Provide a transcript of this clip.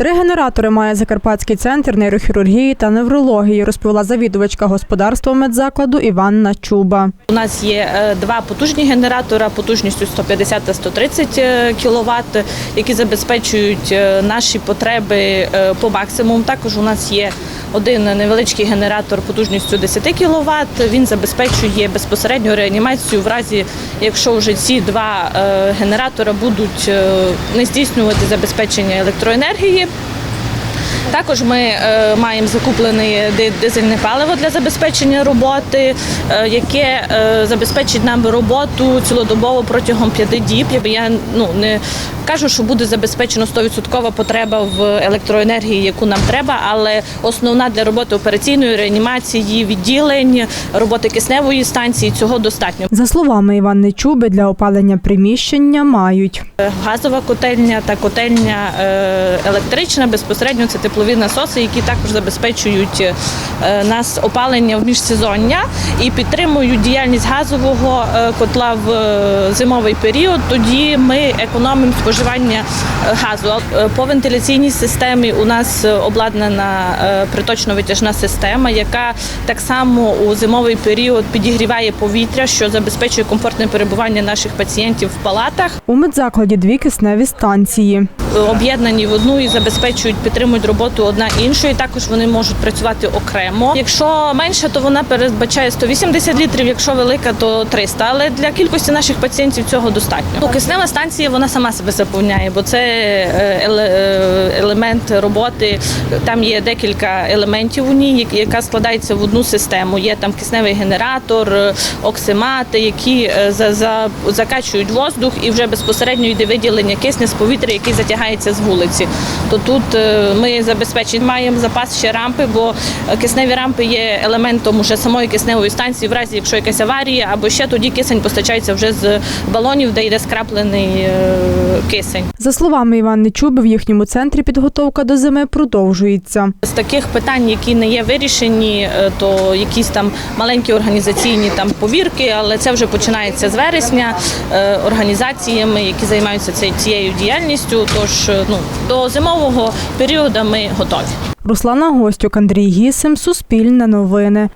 Три генератори має Закарпатський центр нейрохірургії та неврології, розповіла завідувачка господарства медзакладу Іванна Чуба. У нас є е, два потужні генератора потужністю 150 та 130 кВт, які забезпечують е, наші потреби е, по максимуму. Також у нас є один невеличкий генератор потужністю 10 кВт. Він забезпечує безпосередню реанімацію в разі, якщо вже ці два е, генератора будуть е, не здійснювати забезпечення електроенергії. Також ми е, маємо закуплене дизельне паливо для забезпечення роботи, е, яке е, забезпечить нам роботу цілодобово протягом п'яти діб. Я ну не кажу, що буде забезпечено 100% потреба в електроенергії, яку нам треба, але основна для роботи операційної реанімації, відділень, роботи кисневої станції цього достатньо. За словами Іванни Чуби, для опалення приміщення мають. Газова котельня та котельня електрична безпосередньо це теплові насоси, які також забезпечують е, нас опалення в міжсезоння і підтримують діяльність газового е, котла в е, зимовий період. Тоді ми економимо споживання газу. По вентиляційній системі у нас обладнана приточно-витяжна система, яка так само у зимовий період підігріває повітря, що забезпечує комфортне перебування наших пацієнтів в палатах. У медзакладі дві кисневі станції. Об'єднані в одну і забезпечують, підтримують роботу одна іншої. Також вони можуть працювати окремо. Якщо менша, то вона передбачає 180 літрів. Якщо велика, то 300. Але для кількості наших пацієнтів цього достатньо. Ну, Киснева станція вона сама себе заповняє, бо це е, е, елемент роботи. Там є декілька елементів у ній, яка складається в одну систему. Є там кисневий генератор, е, оксимати, які за, за, закачують воздух і вже безпосередньо йде виділення кисня з повітря, який затягається з вулиці. То тут е, ми забезпечені маємо запас ще рампи, бо е, кисневі рампи є елементом уже самої кисневої станції, в разі якщо якась аварія, або ще тоді кисень постачається вже з балонів, де йде скраплений е, кисень. За словами Іванни Чуби, в їхньому центрі підготовка до зими продовжується. З таких питань, які не є вирішені, то якісь там маленькі організаційні там повірки, але це вже починається з вересня організаціями, які займаються цією діяльністю. Тож е, ну до зимового періоду ми готові. Руслана Гостюк, Андрій Гісим, Суспільне новини.